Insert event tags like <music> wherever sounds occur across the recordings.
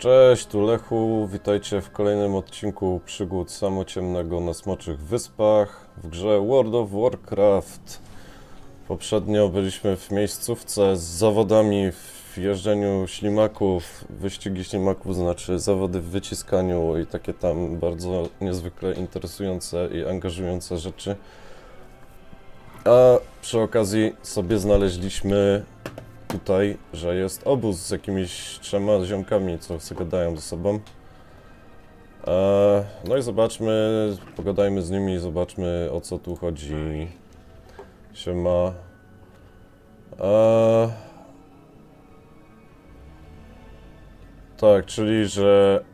Cześć, tu Lechu. Witajcie w kolejnym odcinku przygód samociemnego na Smoczych Wyspach w grze World of Warcraft. Poprzednio byliśmy w miejscówce z zawodami w jeżdżeniu ślimaków. Wyścigi ślimaków znaczy zawody w wyciskaniu i takie tam bardzo niezwykle interesujące i angażujące rzeczy. A przy okazji sobie znaleźliśmy tutaj, że jest obóz z jakimiś trzema ziomkami, co gadają ze sobą. E, no i zobaczmy, pogadajmy z nimi i zobaczmy o co tu chodzi. Siema. E, tak, czyli że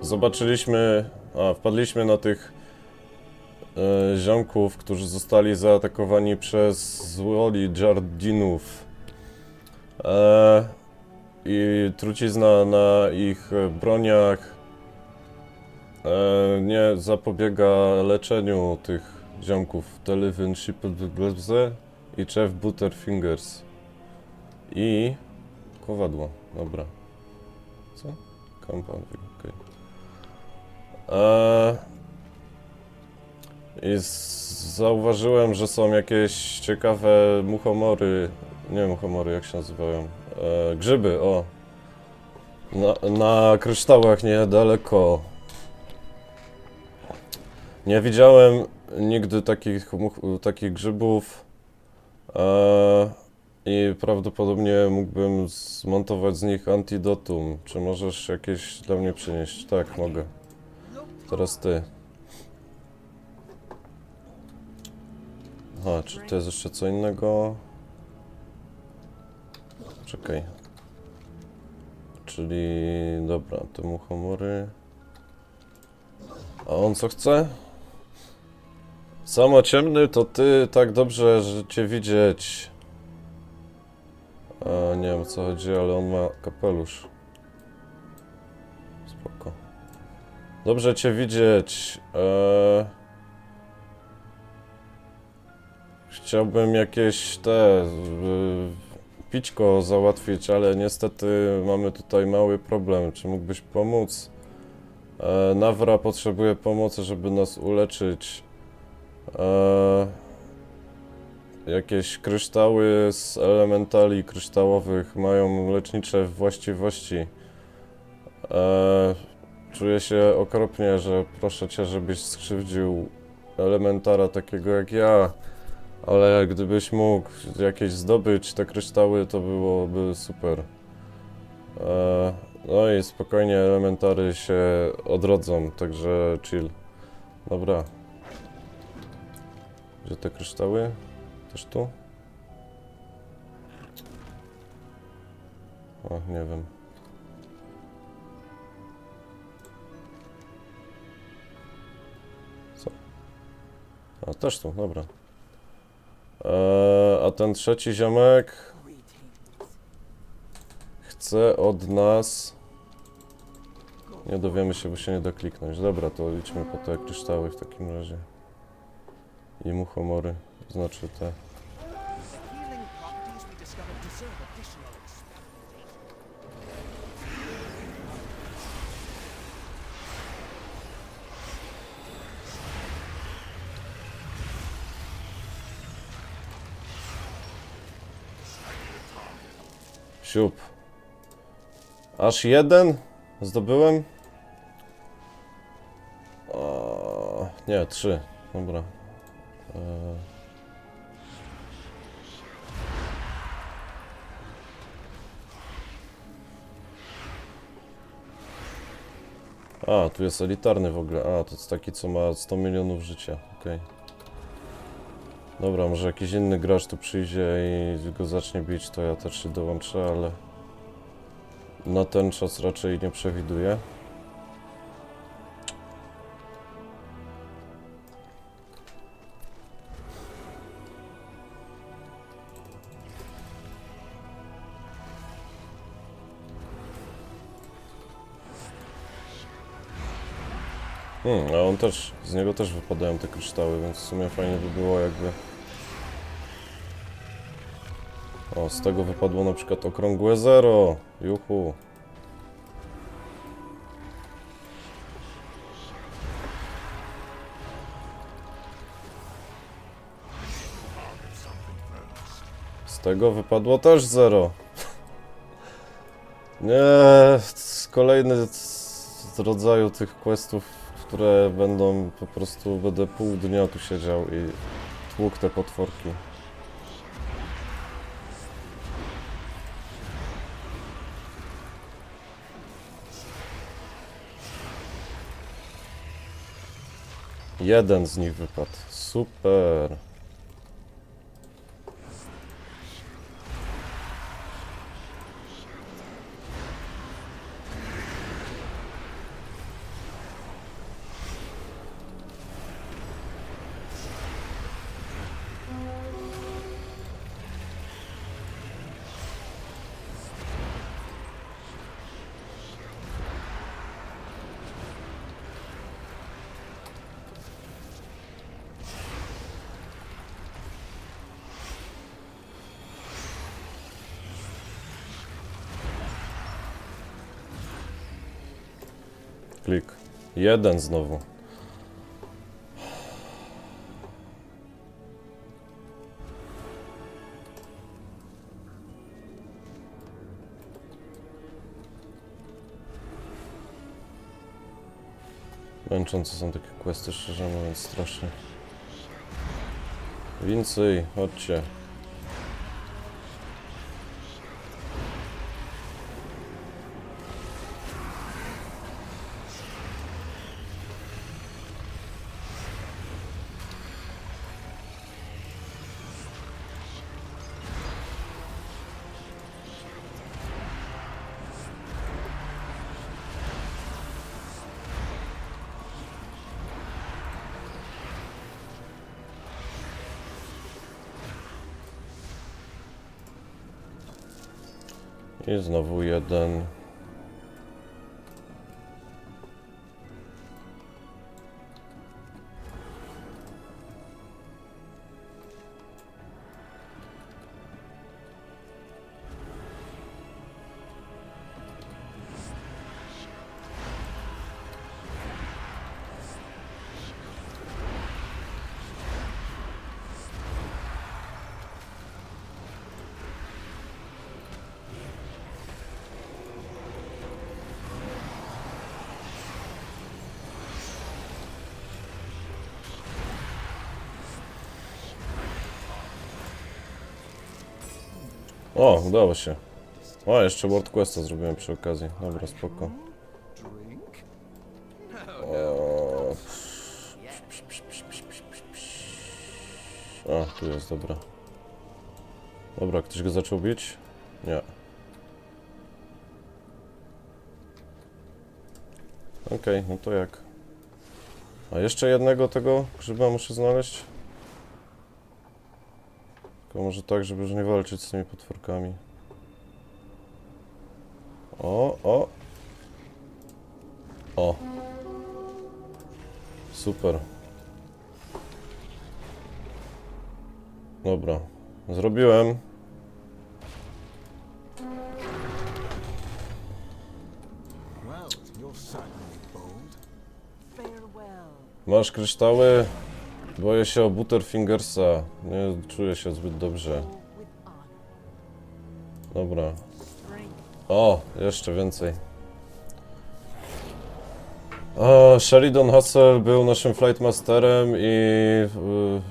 zobaczyliśmy, a wpadliśmy na tych e, ziomków, którzy zostali zaatakowani przez złoli Jardinów. E, I trucizna na ich broniach e, nie zapobiega leczeniu tych ziomków. Delivin Shipplebze i Chef Butterfingers. I kowadło, dobra. Co? Compound, okej. E, I zauważyłem, że są jakieś ciekawe muchomory nie wiem humory, jak się nazywają. E, grzyby, o. Na, na kryształach niedaleko. Nie widziałem nigdy takich, takich grzybów. E, I prawdopodobnie mógłbym zmontować z nich antidotum. Czy możesz jakieś dla mnie przynieść? Tak, mogę. Teraz ty. Aha, czy to jest jeszcze co innego? Czekaj. Czyli dobra, te muchomory. A on co chce? Samo ciemny to ty, tak dobrze, że cię widzieć. A, nie wiem o co chodzi, ale on ma kapelusz. Spoko. Dobrze cię widzieć. Eee... Chciałbym jakieś te... y, pićko załatwić, ale niestety mamy tutaj mały problem. Czy mógłbyś pomóc? E, Nawra potrzebuje pomocy, żeby nas uleczyć. E, jakieś kryształy z elementali kryształowych mają lecznicze właściwości. E, czuję się okropnie, że proszę cię, żebyś skrzywdził elementara takiego jak ja. Ale gdybyś mógł jakieś zdobyć te kryształy, to byłoby super. E, no i spokojnie elementary się odrodzą, także chill. Dobra. Gdzie te kryształy? Też tu? O, nie wiem. Co? A, też tu, dobra. Eee, a ten trzeci ziomek chce od nas. Nie dowiemy się, bo się nie da kliknąć. Dobra, to idźmy po te kryształy w takim razie. I muchomory, znaczy te. Siup. Aż jeden zdobyłem? O, nie, trzy. Dobra. Eee. A, tu jest elitarny w ogóle. A, to jest taki, co ma 100 milionów życia. Okej. Dobra, może jakiś inny gracz tu przyjdzie i go zacznie bić, to ja też się dołączę, ale na ten czas raczej nie przewiduję. Hmm, a on też, z niego też wypadają te kryształy, więc w sumie fajnie by było jakby... Z tego wypadło na przykład okrągłe zero. Juhu. Z tego wypadło też zero. <laughs> Nie, kolejny z rodzaju tych questów, które będą po prostu, będę pół dnia tu siedział i tłuk te potworki. Jeden z nich wypadł. Super. Klik. Jeden znowu. Męczące są takie questy, szczerze mówiąc, strasznie. Więcej, chodźcie. I znowu jeden. O, udało się. O, jeszcze World Questa zrobiłem przy okazji. Dobra, spoko. O, o tu jest, dobra. Dobra, ktoś go zaczął bić? Nie. Okej, no to jak? A jeszcze jednego tego grzyba muszę znaleźć? Tylko może tak, żeby już nie walczyć z tymi potworkami. O, o! O! Super. Dobra. Zrobiłem. Masz kryształy? Boję się o Butterfingersa. Nie czuję się zbyt dobrze. Dobra. O, jeszcze więcej. A, Sheridan Hassel był naszym flightmasterem i y,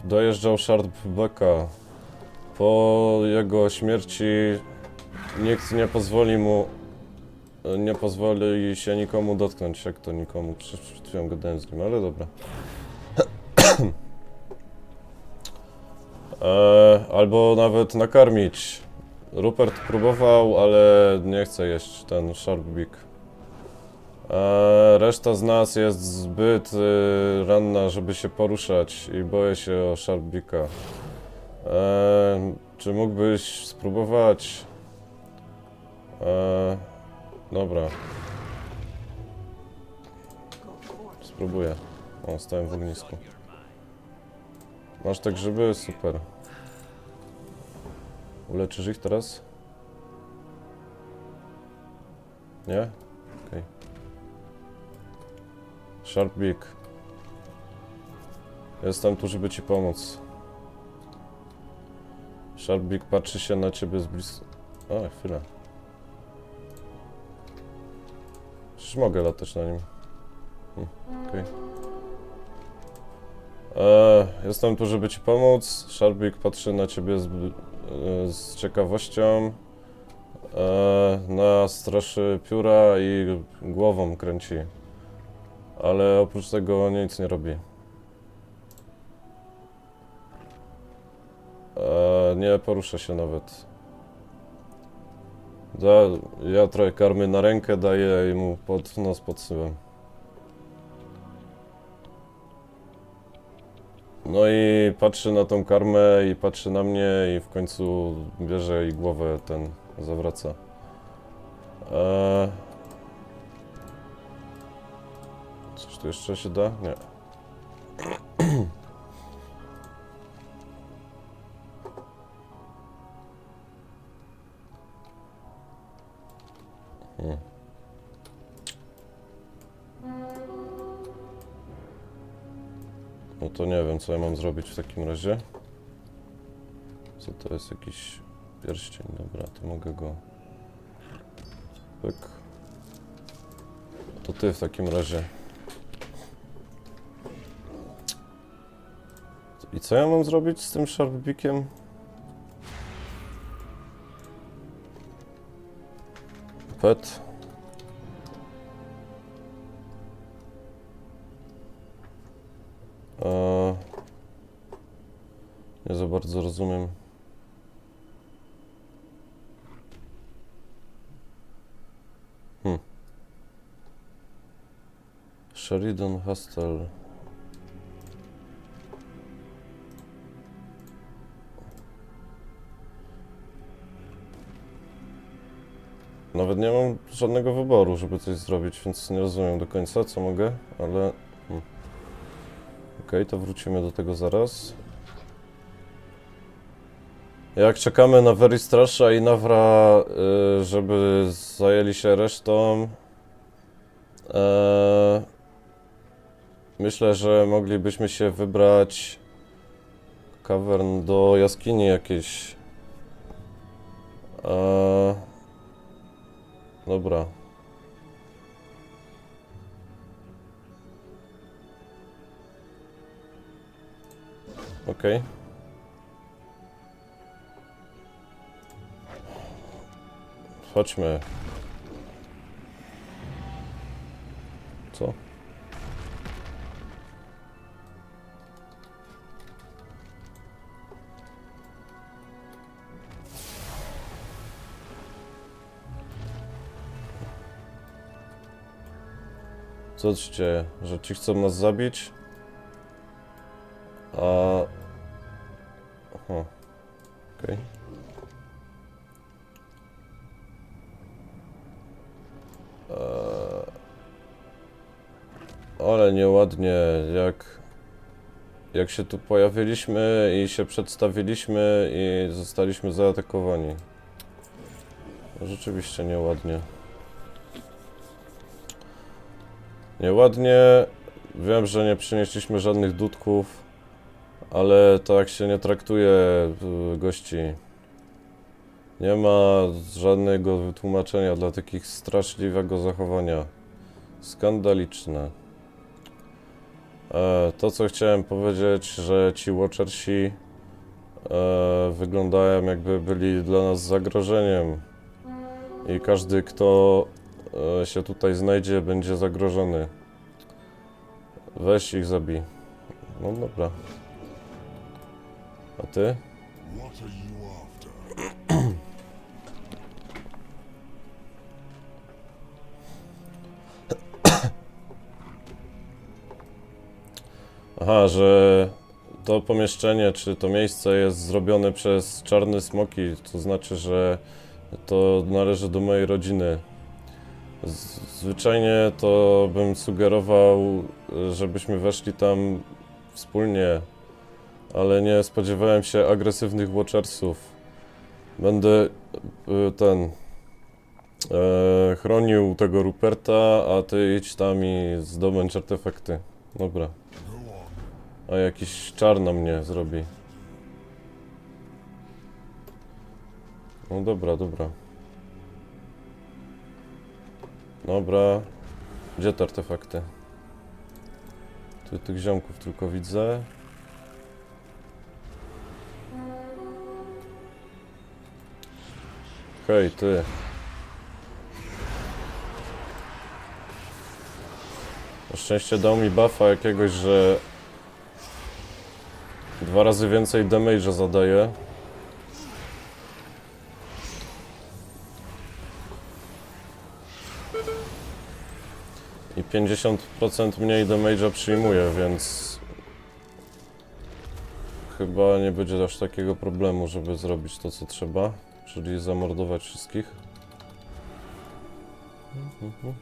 dojeżdżał Shardbecka. Po jego śmierci nikt nie pozwoli mu nie pozwoli się nikomu dotknąć, jak to nikomu, przed chwilą gadałem z nim, ale dobra. Albo nawet nakarmić. Rupert próbował, ale nie chce jeść ten Shark Beak. E, reszta z nas jest zbyt y, ranna, żeby się poruszać i boję się o Shark Beaka. E, czy mógłbyś spróbować? E, dobra, spróbuję. O, stałem w ognisku. Masz te grzyby? Super. Uleczysz ich teraz? Nie? Okej. Sharp Beak. Jestem tu, żeby ci pomóc. Sharbik patrzy się na ciebie z bliska. O, chwilę. Przecież mogę latać na nim. Hm, okej. Eee, Jestem tu, żeby ci pomóc. Sharbik patrzy na ciebie z, z ciekawością. Eee, nastraszy pióra i głową kręci. Ale oprócz tego nic nie robi. Eee, nie porusza się nawet. Da, ja trochę karmy na rękę daję i mu pod nos podsyłam. No i patrzy na tą karmę i patrzy na mnie i w końcu bierze i głowę ten zawraca. Eee... Coś tu jeszcze się da? Nie. To nie wiem, co ja mam zrobić w takim razie. Co to jest jakiś pierścień? Dobra, to mogę go. Pyk. To ty w takim razie. I co ja mam zrobić z tym Sharpbikiem? Pet. Bardzo rozumiem. Hmm. Sheridan Hostel. Nawet nie mam żadnego wyboru, żeby coś zrobić, więc nie rozumiem do końca, co mogę, ale... Hmm. Okej, to wrócimy do tego zaraz. Jak czekamy na Very Strasha i Nawra, y, żeby zajęli się resztą, e, myślę, że moglibyśmy się wybrać cavern do jaskini jakiejś. E, dobra. Okej. Chodźmy. Co? Co się dzieje? Że ci chcą nas zabić? A... Aha. Okej. Eee, Nieładnie, jak... Jak się tu pojawiliśmy i się przedstawiliśmy i zostaliśmy zaatakowani. Rzeczywiście nieładnie. Nieładnie. Wiem, że nie przynieśliśmy żadnych dudków, ale tak się nie traktuje y, gości. Nie ma żadnego wytłumaczenia dla takich straszliwego zachowania. Skandaliczne. E, to, co chciałem powiedzieć, że ci Watchersi e, wyglądają jakby byli dla nas zagrożeniem. I każdy, kto e, się tutaj znajdzie, będzie zagrożony. Weź ich zabij. No dobra. A ty? Aha, że to pomieszczenie, czy to miejsce jest zrobione przez czarne smoki, to znaczy, że to należy do mojej rodziny. Zwyczajnie to bym sugerował, żebyśmy weszli tam wspólnie, ale nie spodziewałem się agresywnych watchersów. Będę y, ten e, chronił tego Ruperta, a ty idź tam i zdobędź artefakty. Dobra. A jakiś czar na mnie zrobi. No dobra, dobra. Dobra. Gdzie te artefakty? Tu tych ziomków tylko widzę. Hej, ty. Na szczęście dał mi buffa jakiegoś, że dwa razy więcej damage'a zadaje. I 50% mniej damage'a przyjmuje, więc chyba nie będzie aż takiego problemu, żeby zrobić to co trzeba, czyli zamordować wszystkich. No,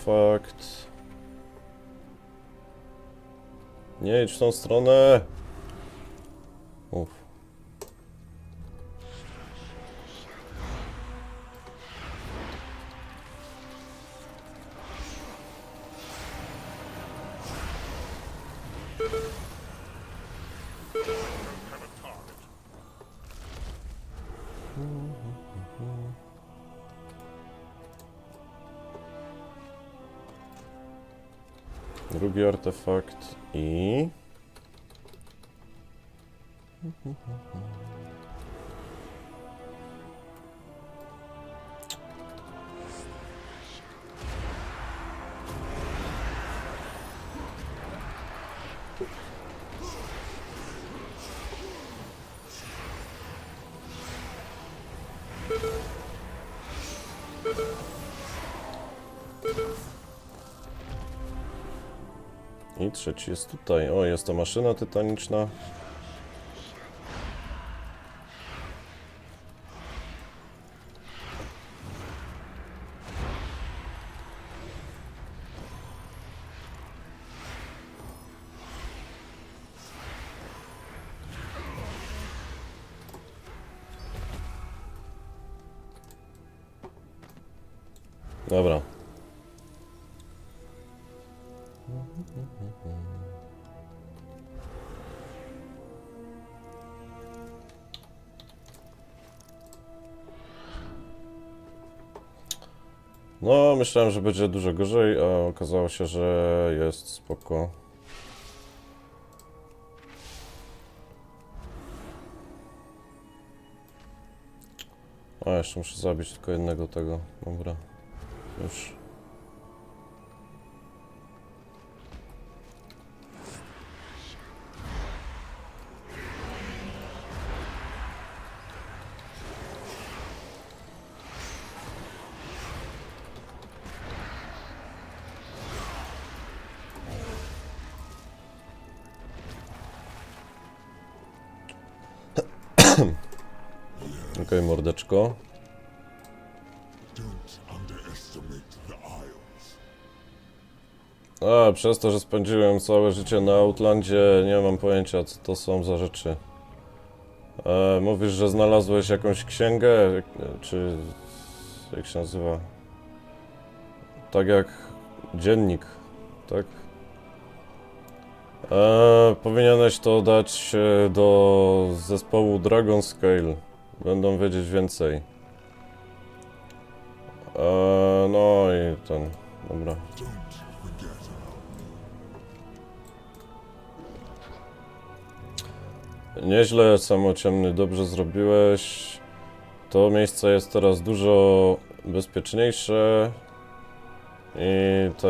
artefakt. Nie idź w tą stronę. артефакт и... Thank you. I trzeci jest tutaj. O, jest to maszyna tytaniczna. Myślałem, że będzie dużo gorzej, a okazało się, że jest spoko. A, jeszcze muszę zabić tylko jednego tego. Dobra. Już. Isles. A, przez to, że spędziłem całe życie na Outlandzie, nie mam pojęcia, co to są za rzeczy. E, mówisz, że znalazłeś jakąś księgę, czy jak się nazywa? Tak jak dziennik, tak? E, powinieneś to dać e, do zespołu Dragon Scale. Będą wiedzieć więcej. E, no i ten, dobra. Nieźle, samociemny, dobrze zrobiłeś. To miejsce jest teraz dużo bezpieczniejsze i te,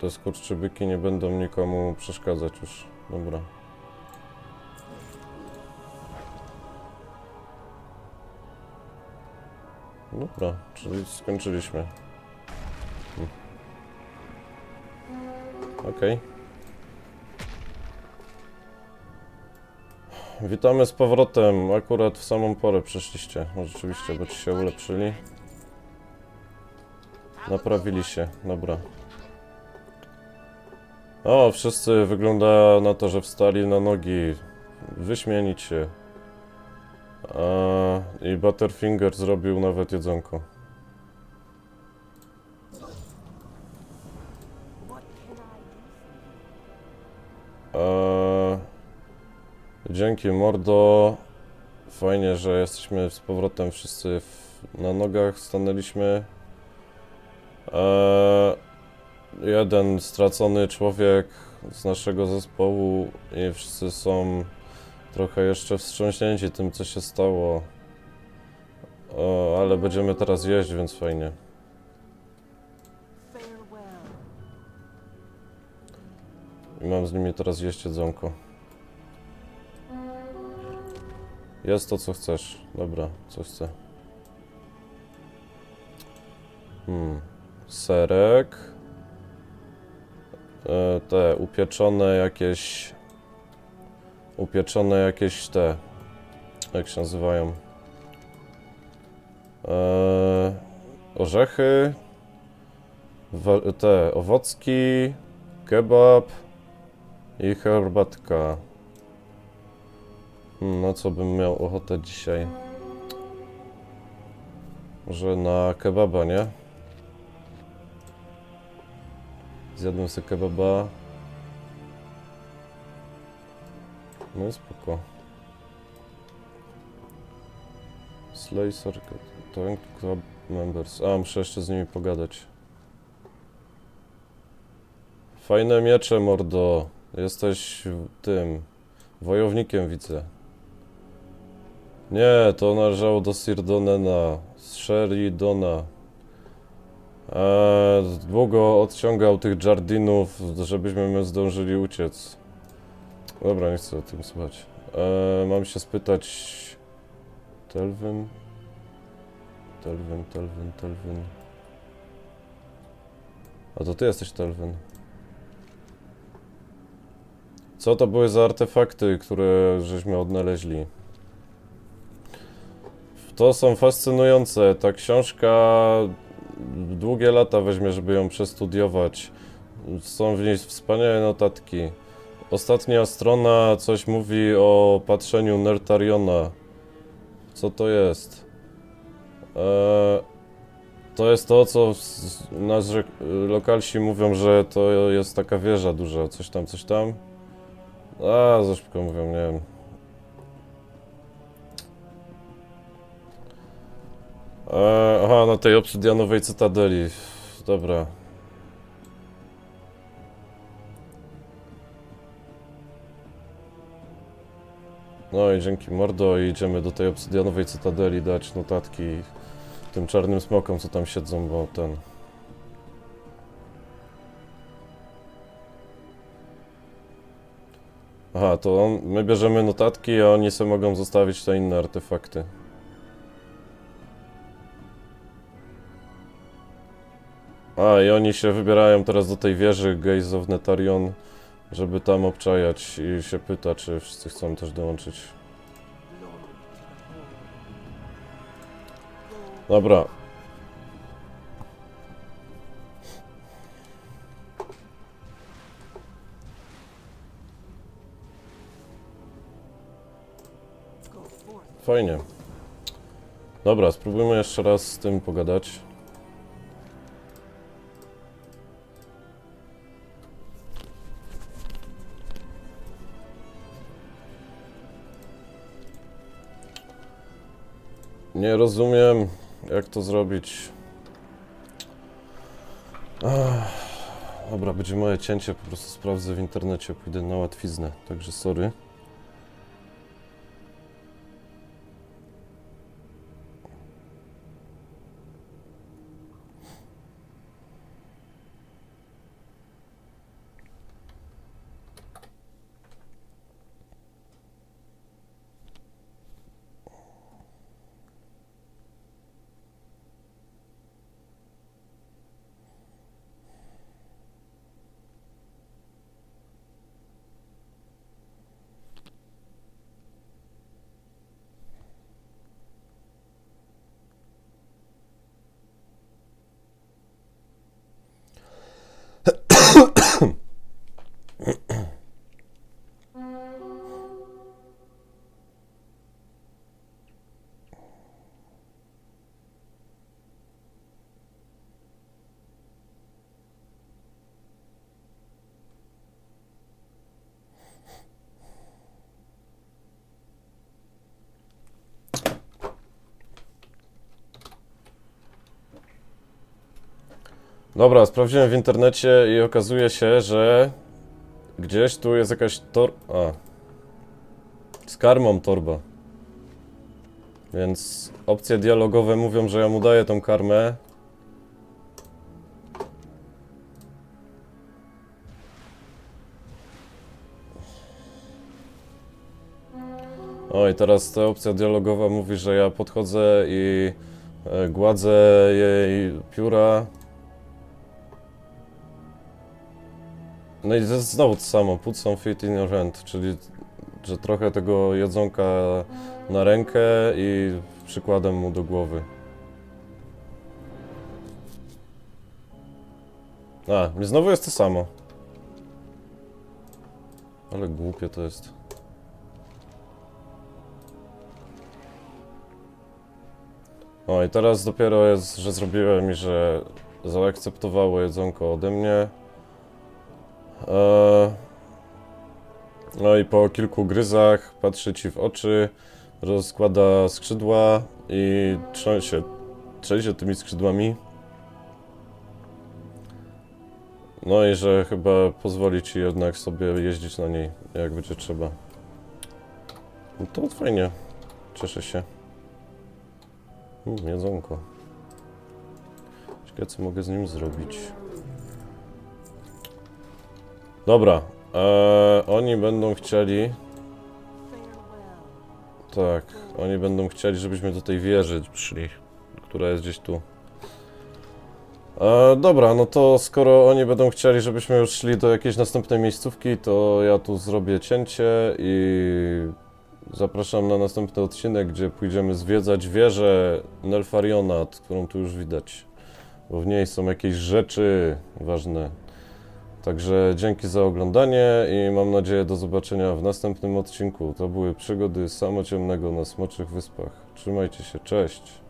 te skurczybyki nie będą nikomu przeszkadzać już. Dobra. Dobra, czyli skończyliśmy. Okej. Witamy z powrotem. Akurat w samą porę przyszliście. No rzeczywiście, bo ci się ulepszyli. Naprawili się, dobra. O, wszyscy wygląda na to, że wstali na nogi. Wyśmienicie. I Butterfinger zrobił nawet jedzonko. Dzięki mordo. Fajnie, że jesteśmy z powrotem wszyscy w, na nogach. Stanęliśmy. Jeden stracony człowiek z naszego zespołu i wszyscy są trochę jeszcze wstrząśnięci tym, co się stało. O, ale będziemy teraz jeść, więc fajnie. I mam z nimi teraz jeść jedzonko. Jest to, co chcesz. Dobra, co chcę. Hmm. Serek. E, te upieczone jakieś... Upieczone jakieś te... Jak się nazywają? E, orzechy. Te owocki. Kebab. I herbatka. Na co bym miał ochotę dzisiaj? Może na kebaba, nie? Zjadłem sobie kebaba. No spoko. Slicer, Tank Club Members. A, muszę jeszcze z nimi pogadać. Fajne miecze, mordo. Jesteś tym wojownikiem, widzę. Nie, to należało do Sirdonena, z Sheridona. Eee, długo odciągał tych Jardinów, żebyśmy my zdążyli uciec. Dobra, nie chcę o tym słuchać. Eee, mam się spytać... Telvin? Telvin, Telvin, Telvin... A to ty jesteś Telvin. Co to były za artefakty, które żeśmy odnaleźli? To są fascynujące. Ta książka długie lata weźmie, żeby ją przestudiować. Są w niej wspaniałe notatki. Ostatnia strona coś mówi o patrzeniu Nertariona. Co to jest? Eee, to jest to, co s- nasz lokalsi mówią, że to jest taka wieża duża, coś tam, coś tam. A, za szybko mówią, nie wiem. E, aha, na tej obsydianowej cytadeli. Dobra. No i dzięki mordo idziemy do tej obsydianowej cytadeli dać notatki tym czarnym smokom, co tam siedzą, bo ten... Aha, to on, my bierzemy notatki, a oni sobie mogą zostawić te inne artefakty. A, i oni się wybierają teraz do tej wieży Gaze of Netarion, żeby tam obczajać i się pyta, czy wszyscy chcą też dołączyć. Dobra. Fajnie. Dobra, spróbujmy jeszcze raz z tym pogadać. Nie rozumiem, jak to zrobić. Ach, dobra, będzie moje cięcie, po prostu sprawdzę w internecie, pójdę na łatwiznę, także sorry. Dobra, sprawdziłem w internecie i okazuje się, że gdzieś tu jest jakaś tor... A. Z karmą torba. Więc opcje dialogowe mówią, że ja mu daję tą karmę. O i teraz ta opcja dialogowa mówi, że ja podchodzę i e, gładzę jej pióra. No i znowu to samo, put some feet in your hand, czyli że trochę tego jedzonka na rękę i przykładem mu do głowy. A, i znowu jest to samo. Ale głupie to jest. O i teraz dopiero jest, że zrobiłem i że zaakceptowało jedzonko ode mnie. Eee, No i po kilku gryzach patrzy ci w oczy, rozkłada skrzydła i trzęsie, trzęsie tymi skrzydłami. No i że chyba pozwoli ci jednak sobie jeździć na niej, jak będzie trzeba. No to fajnie, cieszę się. Mm, jedzonko. Ciekawe co mogę z nim zrobić. Dobra, eee, oni będą chcieli, tak, oni będą chcieli, żebyśmy do tej wieży szli, która jest gdzieś tu. E, dobra, no to skoro oni będą chcieli, żebyśmy już szli do jakiejś następnej miejscówki, to ja tu zrobię cięcie i zapraszam na następny odcinek, gdzie pójdziemy zwiedzać wieżę Nelfarionat, którą tu już widać. Bo w niej są jakieś rzeczy ważne. Także dzięki za oglądanie i mam nadzieję do zobaczenia w następnym odcinku. To były przygody samociemnego na Smoczych Wyspach. Trzymajcie się, cześć!